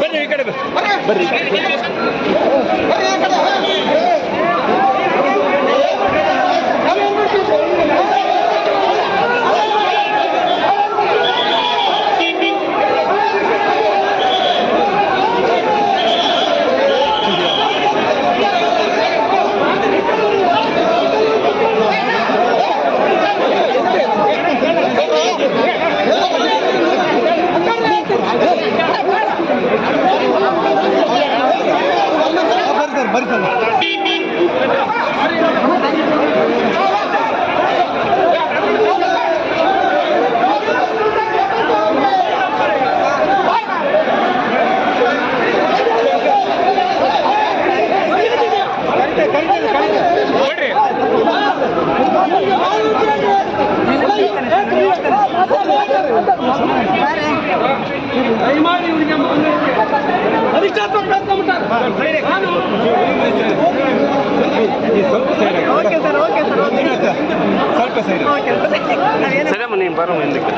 ಬರ್ರಿ ಈ ಕಡೆ ಬರ್ರಿ ಬರ್ರಿ ಸ್ವಲ್ಪ ಸೈಡ್. ಓಕೆ ಸರ್ ಸರಮ್ಮ ನೀನು ಬರೋ ಮುಂದಕ್ಕೆ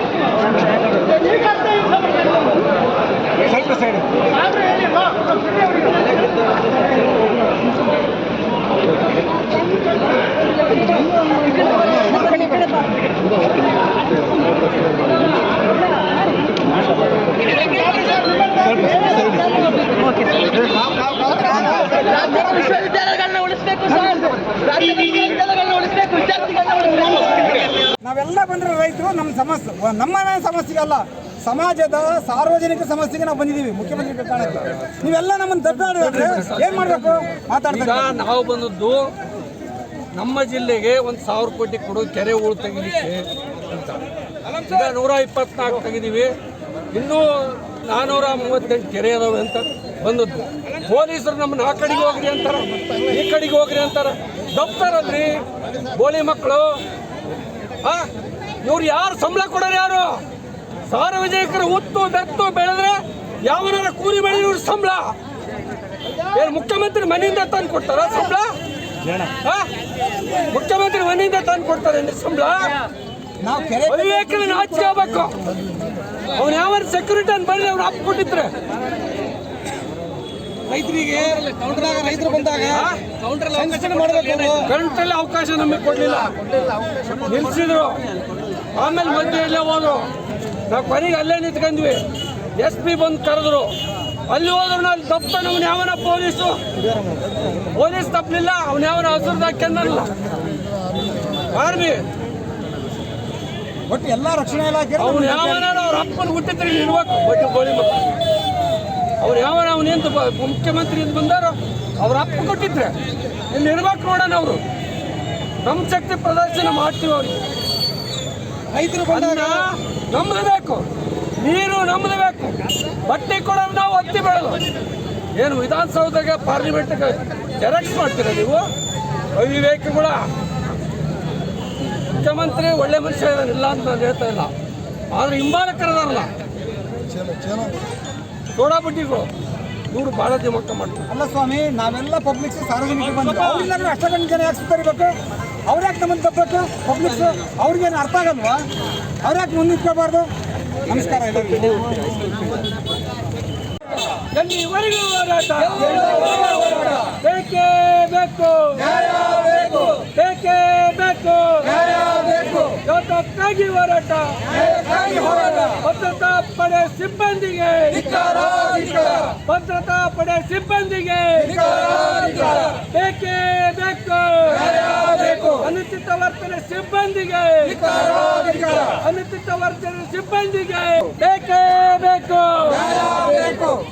ಸ್ವಲ್ಪ ಸೈಡ್ ರಾಜ್ಯದ ವಿಶ್ವವಿದ್ಯಾಲಯಗಳನ್ನ ಉಳಿಸ್ಬೇಕು ಸರ್. ರಾಜ್ಯದ ವಿಶ್ವವಿದ್ಯಾಲಯಗಳನ್ನ ಉಳಿಸ್ಬೇಕು ವಿದ್ಯಾರ್ಥಿಗಳನ್ನ ಉಳಿಸ್ಬೇಕು. ನಾವೆಲ್ಲ ಬಂದ್ರೆ ರೈತರು ನಮ್ಮ ಸಮಸ್ಯೆ ನಮ್ಮ ಸಮಸ್ಯೆಗೆ ಅಲ್ಲ ಸಮಾಜದ ಸಾರ್ವಜನಿಕ ಸಮಸ್ಯೆಗೆ ನಾವು ಬಂದಿದ್ದೀವಿ ಮುಖ್ಯಮಂತ್ರಿ ಕಾಣಕ್ಕೆ ನೀವೆಲ್ಲ ನಮ್ಮನ್ನು ದಬ್ಬಾಡಿದ್ರೆ ಏನ್ ಮಾಡ್ಬೇಕು? ಮಾಡಬೇಕು ಮಾತಾಡ್ತಾರೆ ನಾವು ಬಂದದ್ದು ನಮ್ಮ ಜಿಲ್ಲೆಗೆ ಒಂದು ಸಾವಿರ ಕೋಟಿ ಕೊಡು ಕೆರೆ ಊರು ತೆಗಿಲಿಕ್ಕೆ ಅಂತ. ಈಗ ನೂರ ಇಪ್ಪತ್ನಾಲ್ಕು ತೆಗಿದೀವಿ. ಇನ್ನೂ ನಾನ್ನೂರ ಮೂವತ್ತೆಂಟು ಕೆರೆ ಅದಾವೆ ಅಂತ. ಬಂದದ್ದು ಪೊಲೀಸರು ನಮ್ಮನ್ನು ಆ ಕಡೆಗೆ ಹೋಗ್ರಿ ಅಂತಾರೆ, ಈ ಕಡೆಗೆ ಹೋಗ್ರಿ ಅಂತಾರೆ. ದಪ್ತಾರಲ್ರಿ ಬೋಳಿ ಮಕ್ಕಳು. ಆ ಇವ್ರು ಯಾರು ಸಂಬಳ ಕೊಡೋರು ಯಾರು? ಸಾರ್ವಜನಿಕರು ಉತ್ತು ಬೆತ್ತು ಬೆಳೆದ್ರೆ ಯಾವನಾರ ಕೂಲಿ ಬೆಳೆಯೋರು ಸಂಬಳ. ಏನು ಮುಖ್ಯಮಂತ್ರಿ ಮನೆಯಿಂದ ತಂದು ಕೊಡ್ತಾರ ಸಂಬಳ? ಮುಖ್ಯಮಂತ್ರಿ ಮನೆಯಿಂದ ತಂದು ಕೊಡ್ತಾರೆ ಸಂಬಳ? ಆಗ್ಬೇಕು. ಅವ್ನು ಯಾವ ಸೆಕ್ಯೂರಿಟಿ ಅಂತ ಬರಲಿ ಅವ್ರು ಅಪ್ಪ ಕೊಟ್ಟಿದ್ರೆ ರೈತರಿಗೆ ಕೌಂಟರ್ನಾಗ ರೈತರು ಬಂದಾಗ ಕೌಂಟ್ರಲ್ಲಿ ಮಾಡಬೇಕು ಅವಕಾಶ ನಮಗೆ ಕೊಡಲಿಲ್ಲ. ನಿಲ್ಸಿದ್ರು. ಆಮೇಲೆ ಮಧ್ಯೆಯಲ್ಲೇ ಹೋದ್ರು. ನಾವು ಕೊನೆಗೆ ಅಲ್ಲೇ ನಿಂತ್ಕೊಂಡ್ವಿ. ಎಸ್ ಪಿ ಬಂದು ಕರೆದ್ರು. ಅಲ್ಲಿ ಹೋದ್ರು ನಾವು ತಪ್ಪ ನಮ್ನ ಯಾವನ ಪೊಲೀಸು? ಪೊಲೀಸ್ ತಪ್ಪಲಿಲ್ಲ ಅವನ ಯಾವನ ಹಸಿರು ಹಾಕ್ಯಂದಲ್ಲ ಆರ್ಮಿ. ಒಟ್ಟು ಎಲ್ಲ ರಕ್ಷಣಾ ಇಲಾಖೆ ಅವ್ನು ಯಾವನ ಅವ್ರ ಅಪ್ಪನ ಹುಟ್ಟಿದ್ರೆ ಇರ್ಬೇಕು. ಒಟ್ಟು ಗೋಳಿ ಮಕ್ಕಳು ಅವ್ರು ಯಾವ ಅವನೇನು ಮುಖ್ಯಮಂತ್ರಿ ಅಂತ ಬಂದಾರೋ ಅವ್ರ ಅಪ್ಪ ಕೊಟ್ಟಿದ್ರೆ ಇಲ್ಲಿ ಇರ್ಬೇಕು ನೋಡೋಣ ಅವರು. ನಮ್ಮ ಶಕ್ತಿ ಪ್ರದರ್ಶನ ಮಾಡ್ತೀವಿ ಅವ್ರಿಗೆ. ರೈತರು ಬಂದಾಗ ನಮ್ದು ಬೇಕು. ನೀರು ನಮ್ದು ಬೇಕು. ಬಟ್ಟೆ ಕೊಡೋದು ನಾವು ಹತ್ತಿ ಬೆಳೆದು. ಏನು ವಿಧಾನಸೌಧಗೆ ಪಾರ್ಲಿಮೆಂಟ್ಗೆ ಜೆರಾಕ್ಸ್ ಮಾಡ್ತೀರ ನೀವು? ಅವಿವೇಕಗಳ. ಮುಖ್ಯಮಂತ್ರಿ ಒಳ್ಳೆ ಮನುಷ್ಯ ಇಲ್ಲ ಅಂತ ನಾನು ಹೇಳ್ತಾ ಇಲ್ಲ. ಆದ್ರೆ ಹಿಂಬಾಲಕರದಾರಲ್ಲ ಸೋಡಾ ಬಡ್ಡಿಗಳು ಇವರು ಭಾಳ ದಿಮಕ್ಕ ಮಾಡ್ತಾರೆ. ಅಲ್ಲ ಸ್ವಾಮಿ ನಾವೆಲ್ಲ ಪಬ್ಲಿಕ್ಸ್ ಸಾರ್ವಜನಿಕರು ಬಂದ್ರು ಅವ್ರಿಲ್ಲಾಂದ್ರೆ ಅಷ್ಟೊಂದು ಜನ ಯಾಕೆ ಸುತ್ತರಿಬೇಕು ಅವ್ರು ಯಾಕೆ ನಮ್ಮನ್ನು ತಪ್ಪಬೇಕು ಪಬ್ಲಿಕ್ಸ್ ಅವ್ರಿಗೇನು ಅರ್ಥ ಆಗಲ್ವಾ? ಅವ್ರು ಯಾಕೆ ಮುಂದೆ ನಿಂತ್ಕೋಬಾರ್ದು ನಮಸ್ಕಾರ ಎಲ್ಲಿವರೆಗೂ ಹೋರಾಟ? ಬೇಕು ಬೇಕೇ. ಯಾತಕ್ಕಾಗಿ ಹೋರಾಟ. ಭದ್ರತಾ ಪಡೆ ಸಿಬ್ಬಂದಿಗೆ. ಭದ್ರತಾ ಪಡೆ ಸಿಬ್ಬಂದಿಗೆ. ಬೇಕೇ ಬೇಕು. ಅನುಚಿತ ವರ್ತನೆ ಸಿಬ್ಬಂದಿಗೆ. ಅನುಚಿತ ವರ್ತನೆ ಸಿಬ್ಬಂದಿಗೆ. ಬೇಕೇ ಬೇಕು.